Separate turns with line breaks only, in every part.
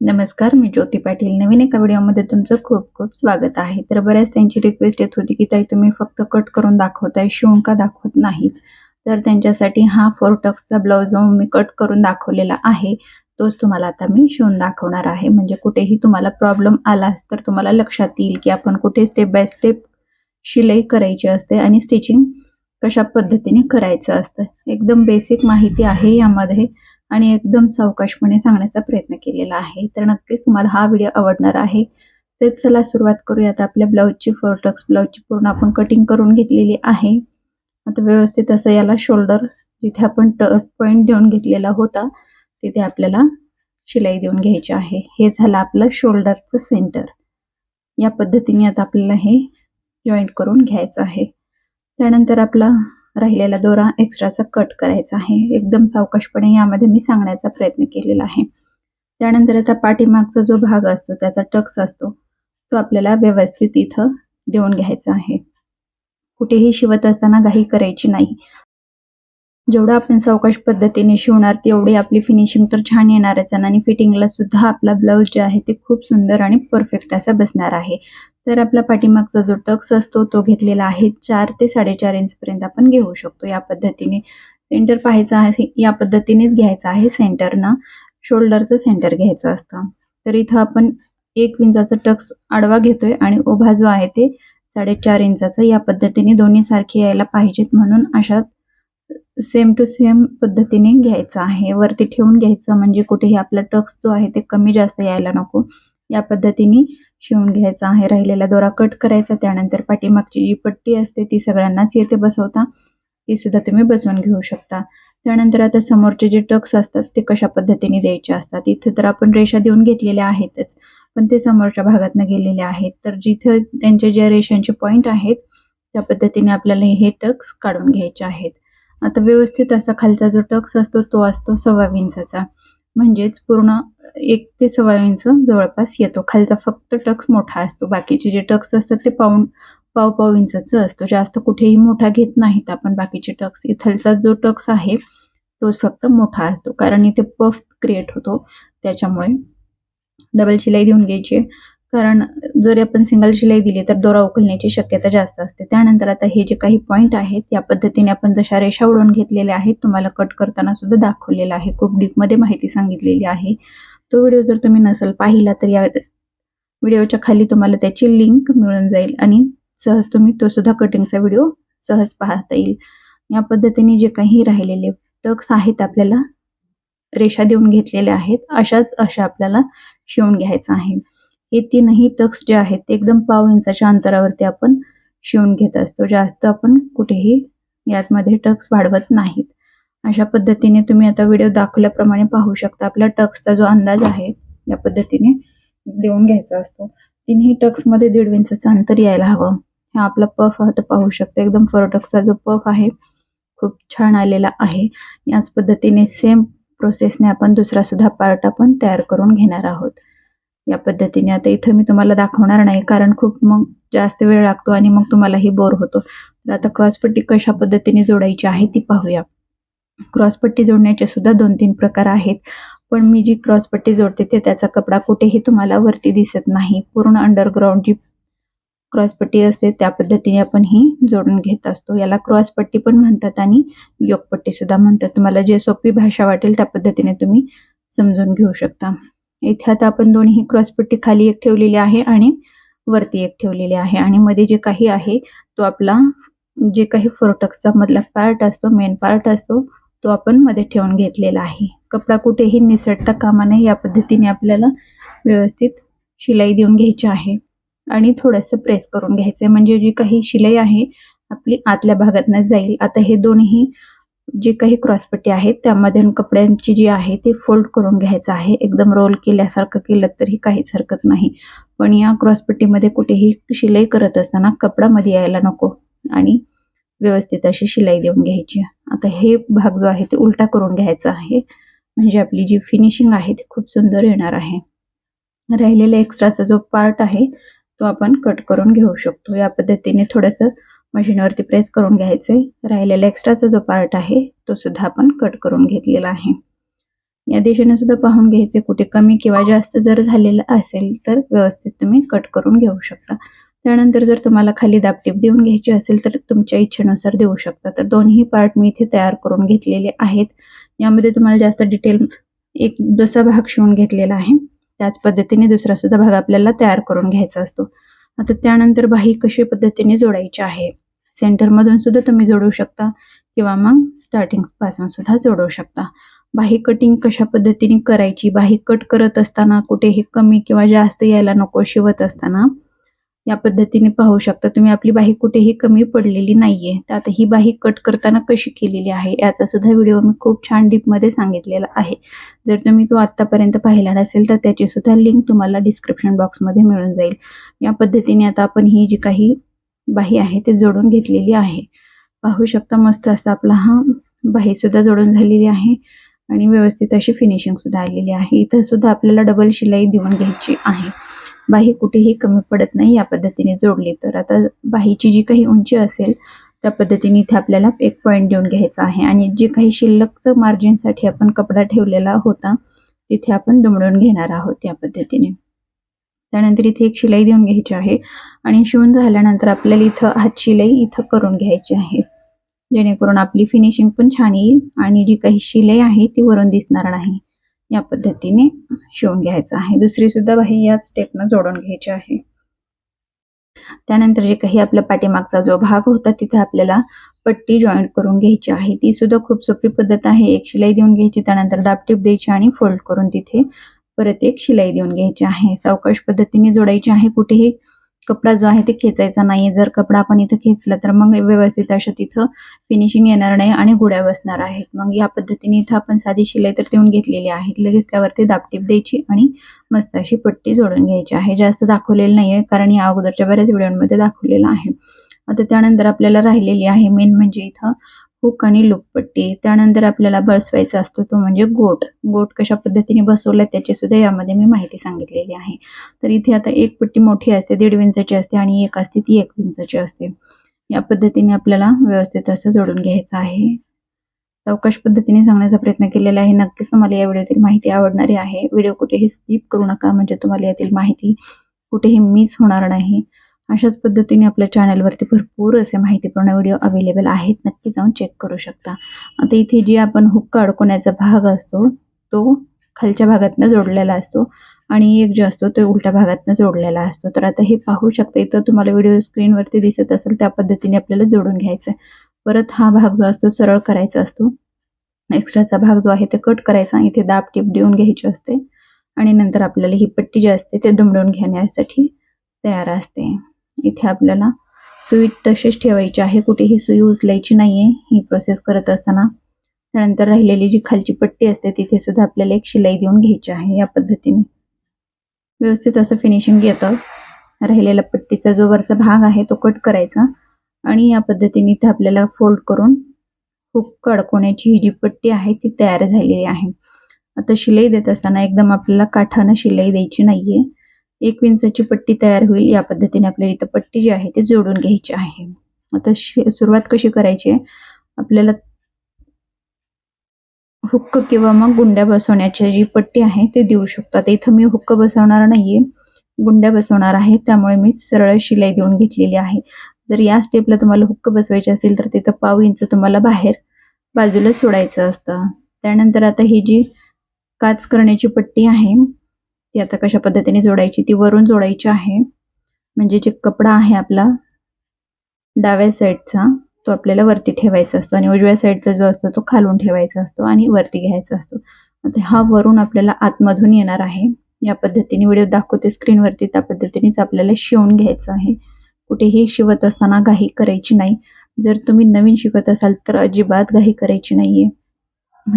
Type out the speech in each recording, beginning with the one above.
नमस्कार मी ज्योती पाटील. नवीन एका व्हिडिओमध्ये तुमचं खूप खूप स्वागत आहे. तर बऱ्याच त्यांची रिक्वेस्ट येत होती की ताई तुम्ही फक्त कट करून दाखवताय शिवून का दाखवत नाहीत? तर त्यांच्यासाठी हा फोर टक्सचा ब्लाऊज जो मी कट करून दाखवलेला आहे तोच तुम्हाला आता मी शिवून दाखवणार आहे. म्हणजे कुठेही तुम्हाला प्रॉब्लेम आलाच तर तुम्हाला लक्षात येईल की आपण कुठे स्टेप बाय स्टेप शिलाई करायची असते आणि स्टिचिंग कशा पद्धतीने करायचं असतं. एकदम बेसिक माहिती आहे यामध्ये. आणि एकदम सावकाशपणे सांगण्याचा प्रयत्न केलेला आहे. तर नक्कीच तुम्हाला हा व्हिडिओ आवडणार आहे. तर चला सुरुवात करूयात. आपल्या ब्लाऊजची फोरटक्स ब्लाऊजची पूर्ण आपण कटिंग करून घेतलेली आहे. आता व्यवस्थित असं याला शोल्डर जिथे आपण ट पॉईंट देऊन घेतलेला होता तिथे आपल्याला शिलाई देऊन घ्यायची आहे. हे झालं आपलं शोल्डरचं सेंटर या पद्धतीने आता आपल्याला हे जॉईंट करून घ्यायचं आहे. त्यानंतर आपला राहिलेला दोरा एक्स्ट्राचा कट करायचा आहे. एकदम सावकाशपणे यामध्ये मी सांगण्याचा प्रयत्न केलेला आहे. त्यानंतर आता पाठीमागचा जो भाग असतो त्याचा टक्स असतो तो आपल्याला व्यवस्थित इथं देऊन घ्यायचा आहे. कुठेही शिवत असताना घाई करायची नाही. जेवढं आपण सावकाश पद्धतीने शिवणार तेवढी आपली फिनिशिंग तर छान येणारच आणि फिटिंगला सुद्धा आपला ब्लाऊज जे आहे ते खूप सुंदर आणि परफेक्ट असा बसणार आहे. तर आपला पाठीमागचा जो टक्स असतो तो घेतलेला आहे. चार ते साडेचार इंचपर्यंत आपण घेऊ शकतो या पद्धतीने. सेंटर पाहायचं आहे या पद्धतीनेच घ्यायचं आहे सेंटरनं शोल्डरचं सेंटर घ्यायचं असतं. तर इथं आपण एक इंचाचा टक्स आडवा घेतोय आणि उभा जो आहे ते साडेचार इंचाचा या पद्धतीने दोन्ही सारखे यायला पाहिजेत म्हणून अशा सेम टू सेम पद्धतीने घ्यायचं आहे. वरती ठेवून घ्यायचं म्हणजे कुठेही आपला टक्स जो आहे ते कमी जास्त यायला नको. या पद्धतीने शिवून घ्यायचा आहे. राहिलेला दोरा कट करायचा. त्यानंतर पाठीमागची जी पट्टी असते ती सगळ्यांनाच येथे बसवता. ती सुद्धा तुम्ही बसवून घेऊ शकता. त्यानंतर आता समोरचे जे टक्स असतात ते कशा पद्धतीने द्यायचे असतात? इथे तर आपण रेषा देऊन घेतलेल्या आहेतच. पण ते समोरच्या भागातनं गेलेले आहेत. तर जिथं त्यांचे ज्या रेषांचे पॉईंट आहेत त्या पद्धतीने आपल्याला हे टक्स काढून घ्यायचे आहेत. आता व्यवस्थित असा खालचा जो टक्स असतो तो असतो सव्वा इंचाचा. म्हणजेच पूर्ण एक ते सव्वा इंच जवळपास येतो. खालचा फक्त टक्स मोठा असतो. बाकीचे जे टक्स असतात ते पाऊन पाव पाव इंचाचं असतो. जास्त कुठेही मोठा घेत नाहीत आपण बाकीचे टक्स. इथलचा जो टक्स आहे तोच फक्त मोठा असतो. कारण इथे पफ क्रिएट होतो. त्याच्यामुळे डबल शिलाई देऊन घ्यायची. कारण जर आपण सिंगल शिलाई दिली तर दोरा उकलण्याची शक्यता जास्त असते. त्यानंतर आता हे जे काही पॉईंट आहेत या पद्धतीने आपण जशा रेषा उडवून घेतलेल्या आहेत तुम्हाला कट करताना सुद्धा दाखवलेला आहे. खूप डीपमध्ये माहिती सांगितलेली आहे. तो व्हिडिओ जर तुम्ही नसेल पाहिला तर या व्हिडिओच्या खाली तुम्हाला त्याची लिंक मिळून जाईल आणि सहज तुम्ही तो सुद्धा कटिंगचा व्हिडिओ सहज पाहता येईल. या पद्धतीने जे काही राहिलेले टक्स आहेत आपल्याला रेषा देऊन घेतलेल्या आहेत. अशाच अशा आपल्याला शिवून घ्यायचं आहे. हे तीनही टक्स जे आहेत ते एकदम पाव इंचाच्या अंतरावरती आपण शिवून घेत असतो. जास्त आपण कुठेही यातमध्ये टक्स वाढवत नाहीत. अशा पद्धतीने तुम्ही आता व्हिडिओ दाखवल्याप्रमाणे पाहू शकता. आपला टक्सचा जो अंदाज आहे या पद्धतीने देऊन घ्यायचा असतो. तिन्ही टक्समध्ये दीड इंचाचं अंतर यायला हवं. हा आपला पफ आता पाहू शकता. एकदम फरोटक्सचा जो पफ आहे खूप छान आलेला आहे. याच पद्धतीने सेम प्रोसेसने आपण दुसरा सुद्धा पार्ट आपण तयार करून घेणार आहोत. या पद्धतीने. आता इथं मी तुम्हाला दाखवणार नाही कारण खूप मग जास्त वेळ लागतो आणि मग तुम्हालाही बोर होतो. तर आता क्रॉसपट्टी कशा पद्धतीने जोडायची आहे ती पाहूया. क्रॉसपट्टी जोडण्याचे सुद्धा दोन तीन प्रकार आहेत पण मी जी क्रॉसपट्टी जोडते ते त्याचा कपडा कुठेही तुम्हाला वरती दिसत नाही. पूर्ण अंडरग्राऊंड जी क्रॉसपट्टी असते त्या पद्धतीने आपण ही जोडून घेत असतो. याला क्रॉसपट्टी पण म्हणतात आणि योगपट्टी सुद्धा म्हणतात. तुम्हाला जे सोपी भाषा वाटेल त्या पद्धतीने तुम्ही समजून घेऊ शकता. इथे आता आपण दोन्ही क्रॉसपट्टी खाली एक ठेवलेली आहे आणि वरती एक ठेवलेली आहे. आणि मध्ये जे काही आहे तो आपला जे काही फोरटक्सचा मधला पार्ट असतो मेन पार्ट असतो तो आपण मध्ये ठेवून घेतलेला आहे. कपडा कुठेही निसटता कामा नये या पद्धतीने आपल्याला व्यवस्थित शिलाई देऊन घ्यायची आहे. आणि थोडंसं प्रेस करून घ्यायचं आहे म्हणजे जी काही शिलाई आहे आपली आतल्या भागातनं जाईल. आता हे दोन्ही जे काही क्रॉसपट्टी आहेत त्यामध्ये कपड्यांची जी आहे ती फोल्ड करून घ्यायचं आहे. एकदम रोल केल्यासारखं केलं तरी काहीच हरकत नाही. पण या क्रॉसपट्टीमध्ये कुठेही शिलाई करत असताना कपडामध्ये यायला नको आणि व्यवस्थित अशी शिलाई देऊन घ्यायची. आता हे भाग जो आहे ते उलटा करून घ्यायचा आहे. म्हणजे आपली जी फिनिशिंग आहे ती खूप सुंदर येणार आहे. राहिलेला एक्स्ट्राचा जो पार्ट आहे तो आपण कट करून घेऊ शकतो. या पद्धतीने थोडंसं मशीनवरती प्रेस करून घ्यायचे. राहिलेला एक्स्ट्राचा जो पार्ट आहे तो सुद्धा आपण कट करून घेतलेला आहे. या दिशेने सुद्धा पाहून घ्यायचे कुठे कमी किंवा जास्त जर झालेलं असेल तर व्यवस्थित तुम्ही कट करून घेऊ शकता. त्यानंतर जर तुम्हाला खाली दापटीप देऊन घ्यायची असेल तर तुमच्या इच्छेनुसार देऊ शकता. तर दोन्ही पार्ट मी इथे तयार करून घेतलेले आहेत. यामध्ये तुम्हाला जास्त डिटेल एक जसा भाग शिवून घेतलेला आहे त्याच पद्धतीने दुसरा सुद्धा भाग आपल्याला तयार करून घ्यायचा असतो. आता त्यानंतर बाही कशी पद्धतीने जोडायची आहे? सेंटरमधून सुद्धा तुम्ही जोडू शकता किंवा मग स्टार्टिंगपासून सुद्धा जोडू शकता. बाही कटिंग कशा पद्धतीने करायची? बाही कट करत असताना कुठेही कमी किंवा जास्त यायला नको शिवत असताना या पद्धतीने पाहू शकता. तुम्ही आपली बाही कुठेही कमी पडलेली नाहीये. तर आता ही बाही कट करताना कशी केलेली आहे याचा सुद्धा व्हिडिओ मी खूप छान डीपमध्ये सांगितलेला आहे. जर तुम्ही तो आत्तापर्यंत पाहिला नसेल तर त्याची सुद्धा लिंक तुम्हाला डिस्क्रिप्शन बॉक्समध्ये मिळून जाईल. या पद्धतीने आता आपण ही जी काही बाही आहे ते जोडून घेतलेली आहे. पाहू शकता मस्त असा आपला हा बाही सुद्धा जोडून झालेली आहे आणि व्यवस्थित अशी फिनिशिंग सुद्धा आलेली आहे. इथं सुद्धा आपल्याला डबल शिलाई देऊन घ्यायची आहे. बाही कुठेही कमी पडत नाही या पद्धतीने जोडली. तर आता बाहीची जी काही उंची असेल त्या पद्धतीने इथे आपल्याला एक पॉईंट देऊन घ्यायचा आहे. आणि जे काही शिल्लकचं मार्जिनसाठी आपण कपडा ठेवलेला होता तिथे आपण दुमडून घेणार आहोत या पद्धतीने. त्यानंतर इथे एक शिलाई देऊन घ्यायची आहे. आणि शिवून झाल्यानंतर आपल्याला इथं हात शिलाई इथं करून घ्यायची आहे. जेणेकरून आपली फिनिशिंग पण छान येईल आणि जी काही शिलाई आहे ती वरून दिसणार नाही. या पद्धतीने शिवून घ्यायचं आहे. दुसरी सुद्धा बाही याच स्टेपनं जोडून घ्यायची आहे. त्यानंतर जे काही आपल्या पाठीमागचा जो भाग होता तिथे आपल्याला पट्टी जॉईंट करून घ्यायची आहे. ती सुद्धा खूप सोपी पद्धत आहे. एक शिलाई देऊन घ्यायची त्यानंतर दाबटीप द्यायची आणि फोल्ड करून तिथे परत एक शिलाई देऊन घ्यायची आहे. सावकाश पद्धतीने जोडायची आहे. कुठेही कपडा जो आहे ते खेचायचा नाही जर कपडा आपण इथं खेचला तर मग व्यवस्थित अशा तिथं फिनिशिंग येणार नाही आणि गुड्या बसणार आहेत. मग या पद्धतीने इथं आपण साधी शिलाई तर देऊन घेतलेली आहे. लगेच त्यावरती दापटीप द्यायची आणि मस्त अशी पट्टी जोडून घ्यायची आहे. जास्त दाखवलेलं नाही आहे कारण या अगोदरच्या बऱ्याच व्हिडिओमध्ये दाखवलेलं आहे. आता त्यानंतर आपल्याला राहिलेली आहे मेन म्हणजे इथं हुक आणि पट्टी त्यानंतर आपल्याला बसवायचा असतो तो म्हणजे गोट. गोट कशा पद्धतीने बसवला त्याची सुद्धा यामध्ये मी माहिती सांगितलेली आहे. तर इथे आता एक पट्टी मोठी असते दीड विंचाची असते आणि एक असते ती एक विंचाची असते. या पद्धतीने आपल्याला व्यवस्थित असं जोडून घ्यायचं आहे. अवकाश पद्धतीने सांगण्याचा प्रयत्न केलेला आहे. नक्कीच तुम्हाला या व्हिडिओतील माहिती आवडणारी आहे. व्हिडिओ कुठेही स्किप करू नका म्हणजे तुम्हाला यातील माहिती कुठेही मिस होणार नाही. अशाच पद्धतीने आपल्या चॅनलवरती भरपूर असे माहितीपूर्ण व्हिडिओ अवेलेबल आहेत. नक्की जाऊन चेक करू शकता. आता इथे जी आपण हुक्का अडकवण्याचा भाग असतो तो खालच्या भागातनं जोडलेला असतो आणि एक जो असतो तो उलट्या भागातनं जोडलेला असतो. तर आता हे पाहू शकता इथं तुम्हाला व्हिडिओ स्क्रीनवरती दिसत असेल त्या पद्धतीने आपल्याला जोडून घ्यायचं परत हा भाग जो असतो सरळ करायचा असतो. एक्स्ट्राचा भाग जो आहे ते कट करायचा इथे दाब टीप देऊन घ्यायची असते. आणि नंतर आपल्याला ही पट्टी जी असते ते दुमडून घेण्यासाठी तयार असते. इथे आपल्याला सुई तशीच ठेवायची आहे. कुठेही सुई उचलायची नाहीये. ही प्रोसेस करत असताना त्यानंतर राहिलेली जी खालची पट्टी असते तिथे सुद्धा आपल्याला एक शिलाई देऊन घ्यायची आहे या पद्धतीने. व्यवस्थित असं फिनिशिंग येतं. राहिलेला पट्टीचा जो वरचा भाग आहे तो कट करायचा. आणि या पद्धतीने इथे आपल्याला फोल्ड करून हुक अडकवण्याची ही जी पट्टी आहे ती तयार झालेली आहे. आता शिलाई देत असताना एकदम आपल्याला काठानं शिलाई द्यायची नाहीये. एक विंचाची पट्टी तयार होईल. या पद्धतीने आपल्याला इथं पट्टी जी आहे ती जोडून घ्यायची आहे. आता सुरुवात कशी करायची? आहे आपल्याला हुक्क किंवा मग गुंड्या बसवण्याची जी पट्टी आहे ते देऊ शकतो. आता इथं मी हुक्क बसवणार नाहीये. गुंड्या बसवणार आहे. त्यामुळे मी सरळ शिलाई देऊन घेतलेली आहे. जर या स्टेपला तुम्हाला हुक्क बसवायचे असेल तर तिथं पाव इंच तुम्हाला बाहेर बाजूला सोडायचं असतं. त्यानंतर आता ही जी काच करण्याची पट्टी आहे ती आता कशा पद्धतीने जोडायची? ती वरून जोडायची आहे. म्हणजे जे कपडा आहे आपला डाव्या साईडचा तो आपल्याला वरती ठेवायचा असतो आणि उजव्या साईडचा जो असतो तो खालून ठेवायचा असतो आणि वरती घ्यायचा असतो. आता हा वरून आपल्याला आतमधून येणार आहे. या पद्धतीने व्हिडिओ दाखवते स्क्रीनवरती त्या पद्धतीनेच आपल्याला शिवून घ्यायचं आहे. कुठेही शिवत असताना घाई करायची नाही. जर तुम्ही नवीन शिकत असाल तर अजिबात घाई करायची नाहीये.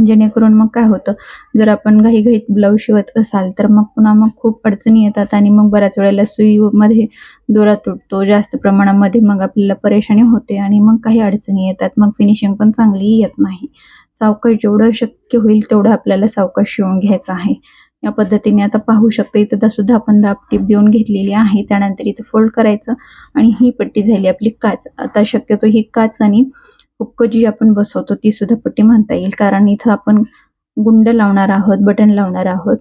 जेणेकरून मग काय होतं? जर आपण घाईघाईत ब्लाऊज शिवत असाल तर मग पुन्हा मग खूप अडचणी येतात आणि मग बऱ्याच वेळेला सुईमध्ये दोरा तुटतो. जास्त प्रमाणामध्ये मग आपल्याला परेशानी होते आणि मग काही अडचणी येतात. मग फिनिशिंग पण चांगली येत नाही. सावकाश जेवढं शक्य होईल तेवढं आपल्याला सावकाश शिवून घ्यायचं आहे. या पद्धतीने आता पाहू शकतो इथं सुद्धा आपण दाब टीप देऊन घेतलेली आहे. त्यानंतर इथं फोल्ड करायचं आणि ही पट्टी झाली आपली काच. आता शक्यतो ही काच आणि हुक्क जी आपण बसवतो ती सुद्धा पट्टी म्हणता येईल. कारण इथं आपण गुंड लावणार आहोत बटन लावणार आहोत.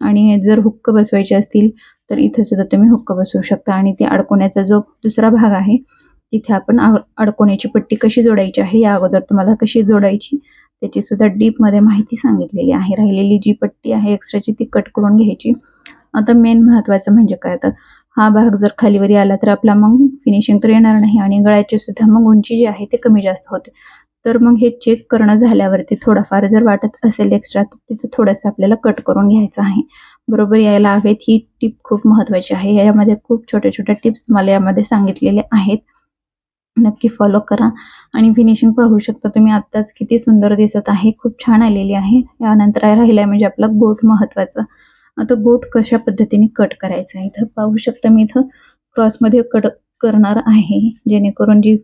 आणि जर हुक्क बसवायचे असतील तर इथं सुद्धा तुम्ही हुक्क बसवू शकता. आणि ते अडकवण्याचा जो दुसरा भाग आहे तिथे आपण अडकवण्याची पट्टी कशी जोडायची आहे या अगोदर तुम्हाला कशी जोडायची त्याची सुद्धा डीपमध्ये माहिती सांगितलेली आहे. राहिलेली जी पट्टी आहे एक्स्ट्राची ती कट करून घ्यायची. आता मेन महत्त्वाचं म्हणजे काय? तर हा भाग जर खालीवरी आला तर आपला मग फिनिशिंग तर येणार नाही आणि गळ्याची सुद्धा मग उंची जी आहे ते कमी जास्त होते. तर मग हे चेक करणं झाल्यावरती थोडाफार जर वाटत असेल एक्स्ट्रा तर तिथं थोडंसं आपल्याला कट करून घ्यायचं आहे. बरोबर यायला हवेत. ही टिप खूप महत्त्वाची आहे. यामध्ये खूप छोट्या छोट्या टिप्स मला यामध्ये सांगितलेल्या आहेत. नक्की फॉलो करा. आणि फिनिशिंग पाहू शकता तुम्ही आत्ताच किती सुंदर दिसत आहे. खूप छान आलेली आहे. यानंतर राहिला म्हणजे आपला गोट महत्त्वाचा. आता गोट कशा पद्धतीने कट करायचा आहे? इथं पाहू शकता मी इथं क्रॉसमध्ये कट करणार आहे जेणेकरून जी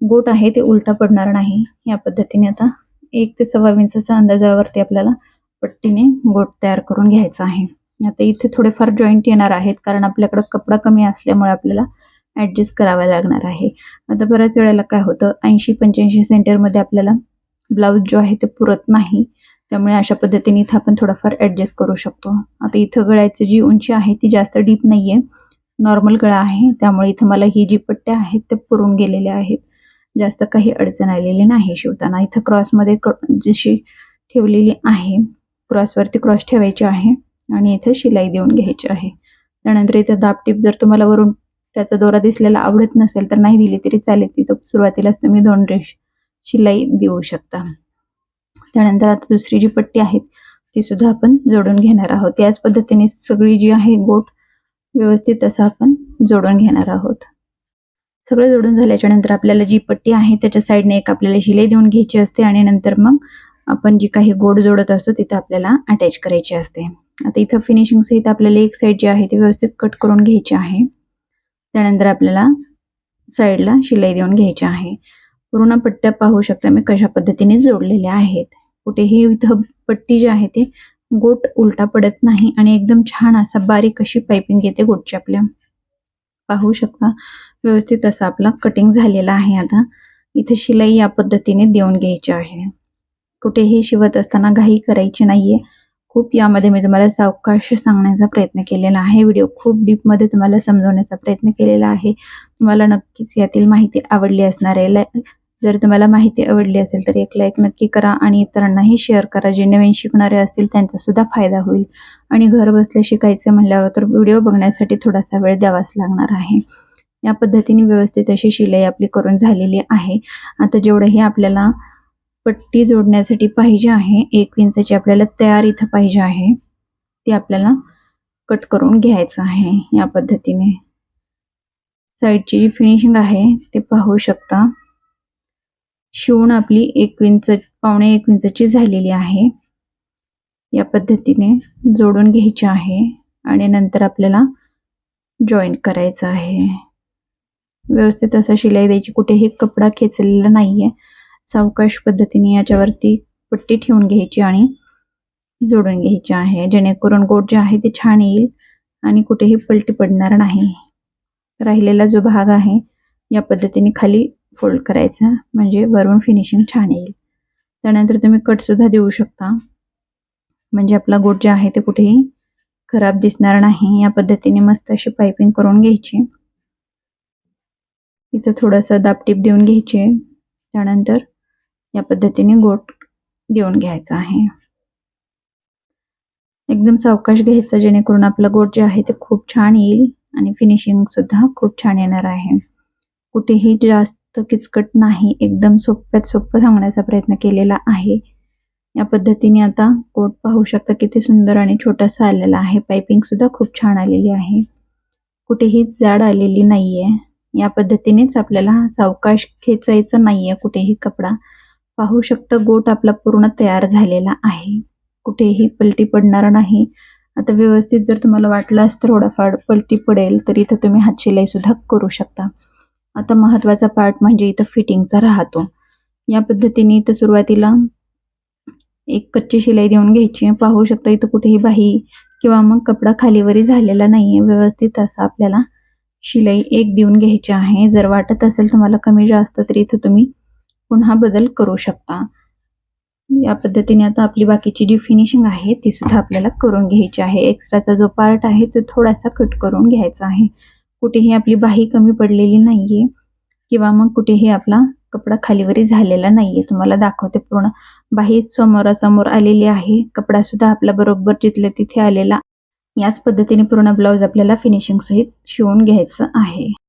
गोट आहे ते उलटा पडणार नाही. या पद्धतीने आता एक ते सव्वा इंचाच्या अंदाजावरती आपल्याला पट्टीने बोट तयार करून घ्यायचा आहे. आता इथे थोडेफार जॉईंट येणार आहेत कारण आपल्याकडं कपडा कमी असल्यामुळे आपल्याला ॲडजस्ट करावा लागणार आहे. आता बऱ्याच वेळेला काय होतं ऐंशी पंच्याऐंशी सेंटरमध्ये आपल्याला ब्लाऊज जो आहे ते पुरत नाही. त्यामुळे अशा पद्धतीने इथं आपण थोडाफार ॲडजस्ट करू शकतो. आता इथं गळ्याची जी उंची आहे ती जास्त डीप नाही आहे नॉर्मल गळा आहे. त्यामुळे इथं मला ही जी पट्ट्या आहेत ते पुरून गेलेल्या आहेत. जास्त काही अडचण आलेली नाही शिवताना. इथं क्रॉसमध्ये क जशी ठेवलेली आहे क्रॉसवरती क्रॉस ठेवायची आहे आणि इथं शिलाई देऊन घ्यायची आहे. त्यानंतर इथं दाबटीप जर तुम्हाला वरून त्याचा दोरा दिसलेला आवडत नसेल तर नाही दिली तरी चालेल. तिथं सुरुवातीलाच तुम्ही दोन रेश शिलाई देऊ शकता. त्यानंतर आता दुसरी जी पट्टी आहे ती सुद्धा आपण जोडून घेणार आहोत. याच पद्धतीने सगळी जी आहे गोट व्यवस्थित असं आपण जोडून घेणार आहोत. सगळं जोडून झाल्याच्यानंतर आपल्याला जी पट्टी आहे त्याच्या साईडने एक आपल्याला शिलाई देऊन घ्यायची असते आणि नंतर मग आपण जी काही गोड जोडत असतो तिथं आपल्याला अटॅच करायची असते. आता इथं फिनिशिंग सहित आपल्याला एक साईड जी आहे ती व्यवस्थित कट करून घ्यायची आहे. त्यानंतर आपल्याला साईडला शिलाई देऊन घ्यायची आहे. पूर्ण पट्ट्या पाहू शकता मी कशा पद्धतीने जोडलेल्या आहेत. कुठेही इथं पट्टी जी आहे ती गोट उलटा पडत नाही आणि एकदम छान असा बारीक अशी पायपिंग येते गोटची आपल्या. पाहू शकता व्यवस्थित असा आपला कटिंग झालेला आहे आता. इथे शिलाई या पद्धतीने देऊन घ्यायची आहे. कुठेही शिवत असताना घाई करायची नाहीये. खूप यामध्ये मी तुम्हाला सावकाश सांगण्याचा प्रयत्न केलेला आहे. व्हिडिओ खूप डीपमध्ये तुम्हाला समजवण्याचा प्रयत्न केलेला आहे. तुम्हाला नक्कीच यातील माहिती आवडली असणार आहे. जर तुम्हाला माहिती आवडली असेल तर एक लाईक नक्की करा आणि इतरांनाही शेअर करा. जे नवीन शिकणारे असतील त्यांचा सुद्धा फायदा होईल. आणि घर बसल्या शिकायचं म्हणल्यावर तर व्हिडिओ बघण्यासाठी थोडासा वेळ द्यावाच लागणार आहे. या पद्धतीने व्यवस्थित अशी शिलाई आपली करून झालेली आहे. आता जेवढंही आपल्याला पट्टी जोडण्यासाठी पाहिजे आहे एक इंचाची आपल्याला तयार इथं पाहिजे आहे ती आपल्याला कट करून घ्यायचं आहे या पद्धतीने. साईडची जी फिनिशिंग आहे ते पाहू शकता. शिवण आपली एक इंच पावणे एक इंचची झालेली आहे. या पद्धतीने जोडून घ्यायची आहे आणि नंतर आपल्याला जॉईंट करायचं आहे. व्यवस्थित असं शिलाई द्यायची कुठेही कपडा खेचलेला नाहीये. सावकाश पद्धतीने याच्यावरती पट्टी ठेवून घ्यायची आणि जोडून घ्यायची आहे. जेणेकरून गोट जे आहे ते छान येईल आणि कुठेही पलटी पडणार नाही. राहिलेला जो भाग आहे या पद्धतीने खाली फोल्ड करायचा. म्हणजे वरून फिनिशिंग छान येईल. त्यानंतर तुम्ही कट सुद्धा देऊ शकता. म्हणजे आपला गोट जे आहे ते कुठेही खराब दिसणार नाही. या पद्धतीने मस्त अशी पायपिंग करून घ्यायची. इथं थोडंसं दापटीप देऊन घ्यायची. त्यानंतर या पद्धतीने गोट देऊन घ्यायचा आहे. एकदम सावकाश घ्यायचा जेणेकरून आपलं गोट जे आहे ते खूप छान येईल आणि फिनिशिंग सुद्धा खूप छान येणार आहे. कुठेही जास्त किचकट नाही एकदम सोप्यात सोपं सांगण्याचा प्रयत्न केलेला आहे. या पद्धतीने आता कोट पाहू शकता किती सुंदर आणि छोटासा आलेला आहे. पायपिंग सुद्धा खूप छान आलेली आहे. कुठेही जाड आलेली नाहीये. या पद्धतीनेच आपल्याला सावकाश खेचायचा नाहीये. कुठेही कपडा पाहू शकता गोट आपला पूर्ण तयार झालेला आहे. कुठेही पलटी पडणार नाही. आता व्यवस्थित जर तुम्हाला वाटलं तर थोडाफार पलटी पडेल तर इथं तुम्ही हातशिलाई सुद्धा करू शकता. आता महत्त्वाचा पार्ट म्हणजे इथं फिटिंगचा राहतो. या पद्धतीने इथं सुरुवातीला एक कच्ची शिलाई देऊन घ्यायची. पाहू शकता इथं कुठेही बाही किंवा मग कपडा खालीवरी झालेला नाहीये. व्यवस्थित असा आपल्याला शिलाई एक देऊन घ्यायची आहे. जर वाटत असेल तुम्हाला कमी जास्त तर इथं तुम्ही पुन्हा बदल करू शकता. या पद्धतीने आता आपली बाकीची जी फिनिशिंग आहे ती सुद्धा आपल्याला करून घ्यायची आहे. एक्स्ट्राचा जो पार्ट आहे तो थोडासा कट करून घ्यायचा आहे. कुठेही आपली बाही कमी पडलेली नाहीये किंवा मग कुठेही आपला कपडा खालीवरी झालेला नाहीये. तुम्हाला दाखवते पूर्ण. बाही समोरासमोर आलेली आहे. कपडा सुद्धा आपला बरोबर जिथल्या तिथे आलेला. याच पद्धतीने पूर्ण ब्लाऊज आपल्याला फिनिशिंग सहित शिवून घ्यायचं आहे.